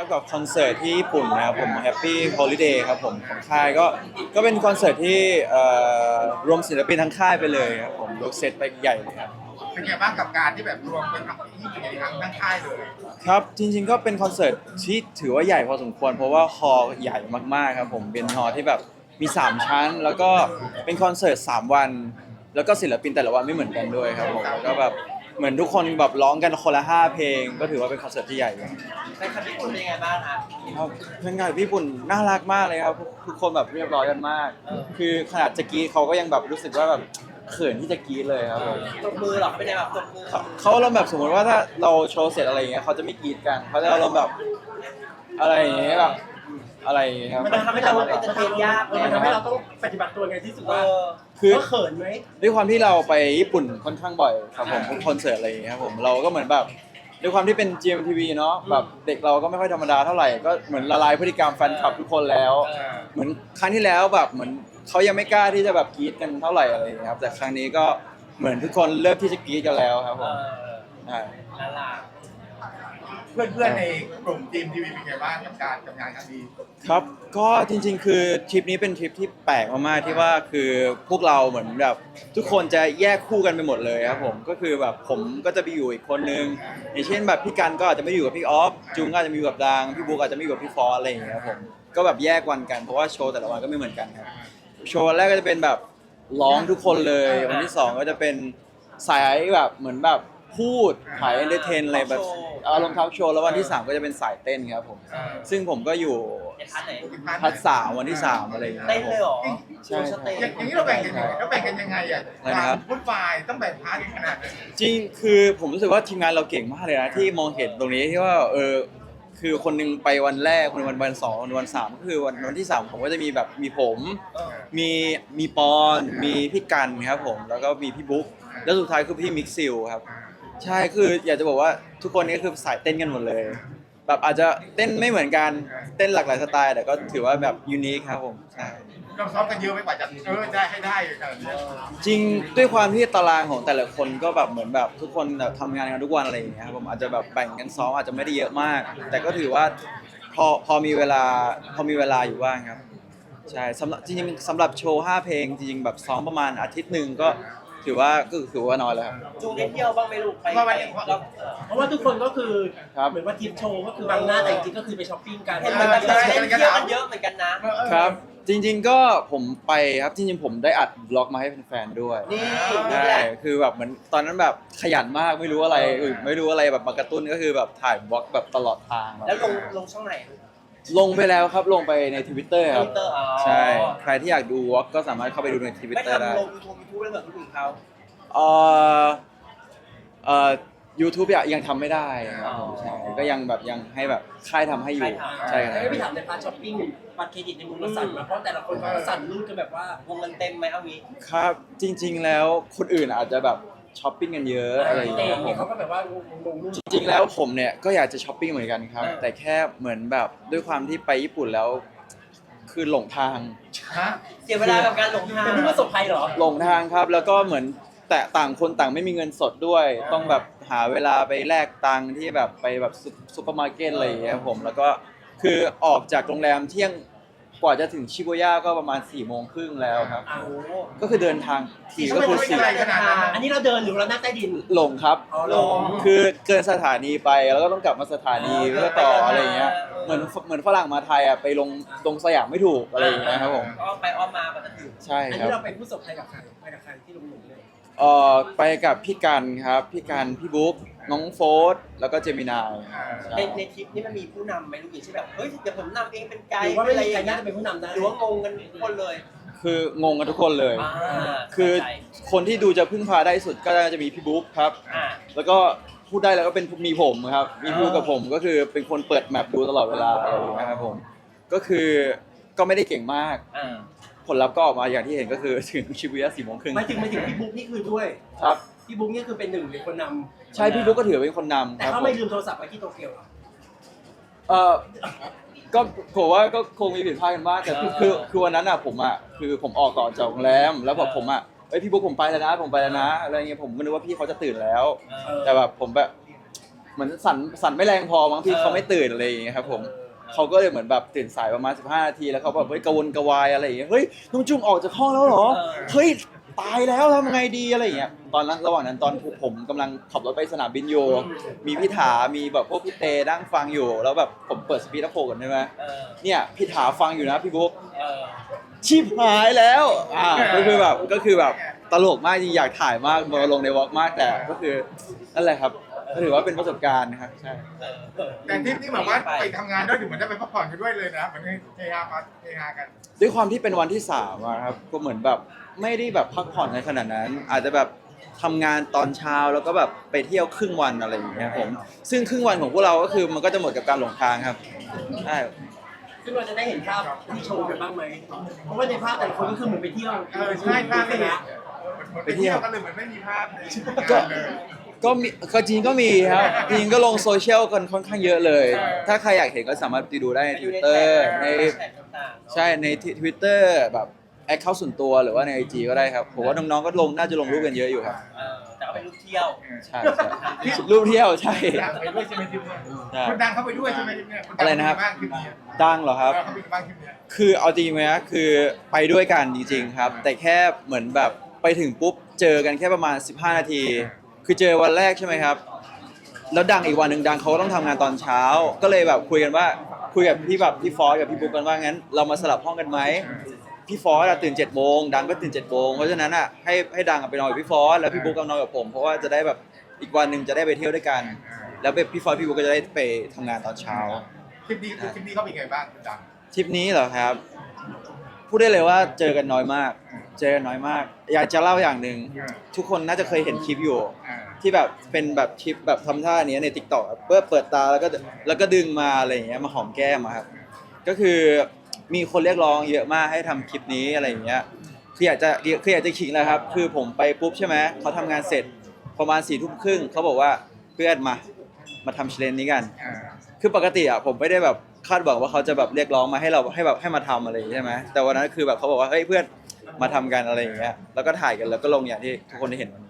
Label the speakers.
Speaker 1: ครับกับคอนเสิร์ตที่ญี่ปุ่นนะครับผม Happy Holiday ครับผมของค่ายก็ก็เป็นคอนเสิร์ตที่เอ่อรวมศิลปินทั้งค่ายไปเลยครับผมยกเซตไปใหญ่เลยครับ
Speaker 2: เป็นไงบ้างกับการที่แบบรวมเป็นที่เป็นอีกครั้งทั้งค่ายเลย
Speaker 1: ครับจริงๆก็เป็นคอนเสิร์ตที่ถือว่าใหญ่พอสมควร เพราะว่าฮอลล์ใหญ่มากๆครับผมเป็นฮอลล์ที่แบบมี 3 ชั้น แล้วก็เป็นคอนเสิร์ต3วัน แล้วก็ศิลปินแต่ละวันไม่เหมือนกันด้วยครับผมแล้วก็แบบ เหมือนทุกคนแบบร้องกันคนละ5เพลง ก็ถือว่าเป็นคอนเสิร์ตที่ใหญ่เลย
Speaker 3: ในคำญี่ปุ่นเป็นยังไงบ้างคะ
Speaker 1: ครับเพื่อนงานญี่ปุ่นน่ารักมากเลยครับทุกคนแบบเรียบร้อยกันมาก คือขนาดจะกรีดเขาก็ยังแบบรู้สึกว่าแบบเขินที่จะกรีดเลยครับผม
Speaker 3: ตบมือเหรอเป็นยังไงแบบตบมือ
Speaker 1: เขาเขาอารมณ์แบบสมมติว่าถ้าเราโชว์เสร็จอะไรอย่างเงี้ยเขาจะไม่กรีดกันเขาจะอารมณ์แบบอะไรอย่างเงี้ยแบบ อะไรอย่างเงี้ยครับ
Speaker 3: มันทำให้เราเอนเตอร์เทนยาก
Speaker 4: เออมันทำให้เราต้องปฏิบัติตัวไงที่สุด
Speaker 3: เอ
Speaker 4: ว่า
Speaker 3: อ
Speaker 1: คือ
Speaker 4: ว่าเขินไหม
Speaker 1: ด้วยความที่เราไปญี่ปุ่นค่อนข้างบ่อยครับผมพวกคอนเสิร์ตอะไรอย่างเงี้ยครับผมเราก็เหมือนแบบด้วยความที่เป็น GMTV เนาะแบบเด็กเราก็ไม่ค่อยธรรมดาเท่าไหร่ก็เหมือนละลายพฤติกรรมแฟนคลับทุกคนแล้ว เหมือนครั้งที่แล้วแบบเหมือนเขายังไม่กล้าที่จะแบบกรีดกันเท่าไหร่อะไรอย่างเงี้ยครับแต่ครั้งนี้ก็เหมือนทุกคนเริ่มที่จะกรีดกันแล้วครับ
Speaker 3: เอ
Speaker 1: ผม
Speaker 3: อ
Speaker 1: ใช่
Speaker 3: น่ารัก
Speaker 2: เพื่อนๆในกลุ่มทีมทีวีเป็นไงบ้างกับการกับงานครั้งนี้
Speaker 1: ครับก็จริงๆ คือทริปนี้เป็นทริปที่แปลกมากๆที่ว่าคือพวกเราเหมือนแบบทุกคนจะแยกคู่กันไปหมดเลยครับผมก็คือแบบผมก็จะไปอยู่อีกคนนึงอย่างเช่นแบบพี่กันก็อาจจะไม่อยู่กับพี่ออฟจุงก็อาจจะมีอยู่กับดังพี่บุ๊กอาจจะไม่อยู่กับพี่ฟอสอะไรอย่างเงี้ยครับผมก็แบบแยกวันกันเพราะว่าโชว์แต่ละวันก็ไม่เหมือนกันครับโชว์วันแรกก็จะเป็นแบบร้องทุกคนเลยวันที่สองก็จะเป็นสายแบบเหมือนแบบ พูดถ่ายเอนเตอร์เทนอะไรแบบอารมณ์ทอล์กโชว์แล้ววันที่สามก็จะเป็นสายเต้นครับผม
Speaker 2: เออ
Speaker 1: ซึ่งผมก็อยู่
Speaker 3: ในพาร์ทไหน
Speaker 1: พัดสามวันที่สามอะไรอย่างเงี้ย
Speaker 3: เต้นเลยเหรอ
Speaker 1: ใช่
Speaker 3: สเต
Speaker 1: ใช่
Speaker 3: จ
Speaker 2: อย่างอย่างนี้เราแบ่งกันยังไงเราแบ่งกันยังไงอะ
Speaker 1: อะไรนะครับ
Speaker 2: วุ่นวายต้องแบ่งพาร์ทกันขนาดไหน
Speaker 1: จริงคือผมรู้สึกว่าทีมงานเราเก่งมากเลยนะที่มองเห็นตรงนี้ที่ว่าเออคือคนหนึงไปวันแรก คนหนึงวันวันสองคนหนึ่งวันสามก็คือวันวันที่สามผมก็จะมีแบบมีผม
Speaker 3: เออ
Speaker 1: มีมีปอน มีพี่กันครับผม แล้วก็มีพี่บุ๊กแล้วสุดท้ายคือพี่มิกซิลครับ ใช่คืออยากจะบอกว่าทุกคนนี้คือสายเต้นกันหมดเลย แบบอาจจะเต้นไม่เหมือนกันเต้นหลากหลายสไตล์แต่ก็ถือว่าแบบยูนิคครับผมใช่
Speaker 2: เราซ้อมกันเยอะไปกว่าจะเออได้ให้ได้ขนาดนี้
Speaker 1: จริงด้วยความที่ตารางของแต่ละคนก็แบบเหมือนแบบทุกคนแบบทำงานกันทุกวันอะไรอย่างเงี้ยครับผมอาจจะแบบแบ่งกันซ้อมอาจจะไม่ได้เยอะมาก แต่ก็ถือว่าพอพอมีเวลาพอมีเวลาอยู่ว่างครับ ใช่สำหรับจริงๆสำหรับโชว์ 5 เพลงจริงๆแบบซ้อมประมาณอาทิตย์หนึ่งก็ ถือว่าก็ถือว่าน้อยแล้วครับ
Speaker 3: จูงได้เที่ยวบ้างไหมลูกไปไปเราเออ
Speaker 4: เพราะว่าทุกคนก็คือ
Speaker 1: ครับ
Speaker 4: เหมือนว่าทีมโชว์ก็คือบางหน้าแต่จริงๆก็คือไปช้อปปิ้งกัน
Speaker 3: เห็นเหมือนแบบเราเล่นเที่ยวกันเยอะเหมือนกันนะ
Speaker 1: ครับ จริง ๆ ก็ผมไปครับจริงๆผมได้อัดบล็อกมาให้แฟนๆด้วย
Speaker 3: นี่
Speaker 1: ใช่
Speaker 3: นี่แหละ
Speaker 1: คือแบบเหมือนตอนนั้นแบบขยันมากไม่รู้อะไรเออไม่รู้อะไรแบบมากระตุ้นก็คือแบบถ่ายบล็อกแบบตลอดทางบบ
Speaker 3: แล้วลงลงช่องไหน
Speaker 1: ล งไปแล้วครับลงไปในทวิตเตอร์ครับ
Speaker 3: Twitter อ๋อ
Speaker 1: ใช่ ใครที่อยากดูวอล์กก็สามารถเข้าไปดูในทวิต
Speaker 3: ไม่
Speaker 1: เตอร์ได้
Speaker 3: ทำลงยูทูบยูทูบเหมือนคนอื่นเขา
Speaker 1: เอ่อเอ่อยูทูบยังทำไม่ได้ครับผมใช่ก็ยังแบบยังให้แบบค่ายทำให้อยู่ ใช่ค
Speaker 4: แล้
Speaker 1: รั
Speaker 4: ว
Speaker 1: บ
Speaker 4: ก็ไปถามในพาร์ทช้อปปิ้งบัตรเครดิตในมุมเราสั่นมาเพราะแต่ละคนก็สั่นรูดกันแบบว่า
Speaker 3: วงเงินเต็มไหมเอางี้
Speaker 1: ครับจริงๆแล้วคนอื่นอาจจะแบบ ช้อปปิ้งกันเยอะอะไรอย่าง
Speaker 4: เต
Speaker 1: เงี้ย
Speaker 4: ง
Speaker 1: ครับ
Speaker 4: เนี่ย
Speaker 1: ผ
Speaker 4: เขา
Speaker 1: ม
Speaker 4: ก็แบบว่าลงรูป
Speaker 1: จริงๆแล้วผมเนี่ยก็อยากจะช้อปปิ้งเหมือนกันครับแต่แค่เหมือนแบบด้วยความที่ไปญี่ปุ่นแล้ว คือหลงทาง
Speaker 2: ฮะ
Speaker 3: เสียเวลากับการหลงทาง
Speaker 4: เป็นผู้ประสบภัยเหรอ
Speaker 1: หลงทางครับ แล้วก็เหมือนแต่ต่างคนต่างไม่มีเงินสดด้วยต้องแบบหาเวลาไปแลกตังค์ที่แบบไปแบบซุปซุปเปอร์มาร์เก็ตอะไรอย่างเงี้ยครับผมแล้วก็คือออกจากโรงแรมเที่ยง กว่าจะถึงชิบูย่าก็ประมาณ4ี่โมงครึ่งแล้วครับ
Speaker 4: อ้าว
Speaker 1: ก็คือเดินทางทีก็คือสี่
Speaker 2: ขนาดนั้น
Speaker 4: อันนี้เราเดินหรือเรานั่งใต้ดิน
Speaker 1: หลงครับ
Speaker 4: อ๋อลง
Speaker 1: คือเกินสถานีไปแล้วก็ต้องกลับมาสถานีเพื่อต่ออะไรอย่างเงี้ยเหมือนเหมือนฝรั่งมาไทยอะไปลงตรงสยามไม่ถูกอะไรอย่างเงี้ยครับผม
Speaker 3: อ้อมไปอ้อมมาก็จะถึง
Speaker 1: ใช่
Speaker 4: อัน
Speaker 1: ครั
Speaker 4: นี้
Speaker 1: บ
Speaker 4: เราเป็นผู้ประสบภัยกับใครไปกับใครที่ลงหลุมเลย
Speaker 1: เอ่อไปกับพี่กันครับพี่กันพี่บุ๊กน้องโฟสแล้วก็เจมินาย
Speaker 3: ในในทริปนี่มันมีผู้นำไหมลูกอย่างเช่นแบบเฮ้ยเดี๋ยวผมนำเองเป็นไก
Speaker 4: หรือ
Speaker 3: ด์
Speaker 4: ว่า
Speaker 3: เป็
Speaker 4: ไม่
Speaker 3: นอะไร
Speaker 4: มี
Speaker 3: อ
Speaker 4: ใคร
Speaker 3: ย่าง
Speaker 4: น่า
Speaker 3: เงี้ย
Speaker 4: จะเป็นผู้นำได้
Speaker 3: หรือว่างงกันทุกคนเลย
Speaker 1: คืองงกันทุกคนเลย
Speaker 3: อ่า
Speaker 1: คือ
Speaker 3: เข้าใจ
Speaker 1: คนที่ดูจะพึ่งพาได้สุดก็จะมีพี่บุ๊กครับ
Speaker 3: อ่า
Speaker 1: แล้วก็พูดได้แล้วก็เป็นมีผมครับ มีพูดกับผมก็คือเป็นคนเปิดแมปดูตลอดเวลาอะไรอย่างเงี้ยครับผมก็คือก็ไม่ได้เก่งมาก
Speaker 3: อ่า
Speaker 1: ผ ลลัพธ์ก็ออกมาอย่างที่เห็นก็คือถึงชิบุย่าสี่โมงครึ่ง
Speaker 4: หมายถึงหมายถึงพี่บุ๊กนี่คือด้วย
Speaker 1: ครับ
Speaker 4: พี่บุ๊กนี่คือเป็นหนึ่งในคนน
Speaker 1: ใช่พี่บุ๊กก็ถือเป็นคนนำำ
Speaker 4: แต่
Speaker 1: ครับ
Speaker 4: เขา
Speaker 1: ผ
Speaker 4: ไม่
Speaker 1: ม
Speaker 4: ลืมโทรศัพท์ไว้ที่โตเกียวเหรอ
Speaker 1: เออก็ผมว่าก็คงมีผิดพลาดกันบ้างแต่คือคือคือวันนั้นอะผมอะคือผมออกก่อนจากโรงแรมแล้วแบบผมอะเอ้ยพี่บุ๊กผมไปแล้วนะผมไปแล้วนะอะไรเงี้ยผมก็นึกว่าพี่เขาจะตื่นแล้ว
Speaker 4: เออ
Speaker 1: แต่แบบผมแบบมือนสั่นสั่นไม่แรงพอบางทีเขาไม่ตื่นอะไรอย่างเงี้ยครับผม เขาก็เลยเหมือนแบบตื่นสายประมาณ 15 นาทีแล้วเขาแบบเฮ้ยกระวนกระวายอะไรอย่างเงี้ยเฮ้ยน้องจุ้งออกจากห้องแล้วเหรอเฮ้ยตายแล้วทำไงดีอะไรอย่างเงี้ยตอนนั้นระหว่างนั้นตอนผมกำลังขับรถไปสนามบินอยู่มีพี่ถามีแบบพวกพี่เตนั่งฟังอยู่ แล้วแบบผมเปิดสปีดโฟกันใช่ไหม
Speaker 3: เออ
Speaker 1: เนี่ยพี่ถาฟังอยู่นะพี่บุ๊ก
Speaker 3: เออ
Speaker 1: ชิบหายแล้วอ่าก็คือแบบก็คือแบบตลกมากจริงอยากถ่ายมากมาลงในวอล์กมากแต่ก็คือนั่นแหละครับ ก็ถือว่าเป็นประสบการณ์นะครับใช่
Speaker 3: เออ
Speaker 2: แต่ทริปนี้แบบว่าไปทำงานด้วยถึงเหมือนได้ไปพักผ่อนกันด้วยเลยนะเหมือนเฮฮามาเฮฮากัน
Speaker 1: ด้วยความที่เป็นวันที่สามอะครับก็เหมือนแบบไม่ได้แบบพักผ่อนในขนาดนั้น อาจจะแบบทำงานตอนเช้าแล้วก็แบบไปเที่ยวครึ่งวันอะไรอย่างเงี้ยผมซึ่งครึ่งวันของพวกเราก็คือมันก็จะหมดกับการหลงทางครับใช่
Speaker 4: ซึ่งเราจะได้เห็นภาพที่โชว์กันบ้างไหม เพราะว่าในภาพแต่ละคนก็คือเหมือนไปเที่ยว
Speaker 2: เออใช่ภาพไม่
Speaker 4: เล
Speaker 2: เห็
Speaker 4: ย
Speaker 2: นเหมือนไปเที่ยวกันเลยเหมือนไม่มีภาพในงานเลย
Speaker 1: ก็มีก็จริงก็มีครับจริงก็ลงโซเชียลกันค่อนข้างเยอะเลย ถ้าใครอยากเห็นก็สามารถไปดูได้ในทวิตเตอร์ใน
Speaker 3: แท็กต่างๆเนอะ
Speaker 1: ใช่ในทวิตเตอร์แบบแอคเคาท์ส่วนตัวหรือว่าในไอจีก็ได้ครับผมว่าน้องๆก็ลงน่าจะลงรูปกันเยอะอยู่ครับ
Speaker 3: เออแต่ก็เป็นรูปเที่ยว
Speaker 1: ใช่ใช่รูปเที่ยวใช่
Speaker 2: ดังไปด้วยใช่ไหมทริปเนี้ย
Speaker 1: ใช่
Speaker 2: คนดังเข้าไปด้วยใช่ไหมทริปเนี้ย
Speaker 1: อะไรนะครับ
Speaker 2: บ้างทริปนี้
Speaker 1: ดังเหรอครับ
Speaker 2: เออเขาเป็นบ้างทริปเนี้ย
Speaker 1: คือเอาจริงไหมนะคือไปด้วยกันจริงๆครับ แต่แค่เหมือนแบบไปถึงปุ๊บเจอกันแค่ประมาณ 15 นาที คือเจอวันแรกใช่ไหมครับ แล้วดังอีกวันหนึ่งดังเขาก็ต้องทำงานตอนเช้า ก็เลยแบบคุยกันว่าคุยกับพี่แบบพี่ฟอสกับพี่บุ๊กกันว่างั้น เรามาสลับห้องกันไหมพี่ฟอสอะตื่น7จ็ดโมงดังก็ตื่น7จ็ดโมงเพราะฉะนั้นอะให้ให้ดังอะไปนอนกับพี่ฟอสแล้วพี่บุ๊กก็นอนกับผม เพราะว่าจะได้แบบอีกวันหนึ่งจะได้ไปเที่ยวด้วยกัน แล้วแบบพี่ฟอสพี่บุ๊กก็จะได้ไปทำงานตอนเช้า
Speaker 2: ทริปนี้ทริปนี้เขาเป็นไงบ้างคุณดัง
Speaker 1: ทริปนี้เหรอครับ พูดได้เลยว่าเจอกันน้อยมาก เจอกันน้อยมาก อยากจะเล่าอย่างหนึ่งทุกคนน่าจะเคยเห็นคลิปอยู่
Speaker 2: อ่า
Speaker 1: ที่แบบเป็นแบบคลิปแบบทำท่านี้ในติ๊กต็อกเปิดเปิดตาแล้วก็แล้วก็ดึงมาอะไรอย่างเงี้ยมาหอมแก้มอะครับก็คือมีคนเรียกร้องเยอะมากให้ทำคลิปนี้อะไรอย่างเงี้ยคืออยากจะคืออยากจะขิงเลยครับ คือผมไปปุ๊บใช่ไหมเขาทำงานเสร็จประมาณสี่ทุ่มครึ่งเขาบอกว่าเพื่อนมามาทำเชลนนี้กัน
Speaker 2: อ่า
Speaker 1: คือปกติอะผมไม่ได้แบบคาดหวังว่าเขาจะแบบเรียกร้องมาให้เราให้แบบให้มาทำอะไรอย่างงี้ใช่ไหมแต่วันนั้นคือแบบเขาบอกว่าเฮ้ยเพื่อน มาทำกันอะไรอย่างเงี้ยแล้วก็ถ่ายกันแล้วก็ลงอย่างที่ทุกคนได้เห็นวันนี้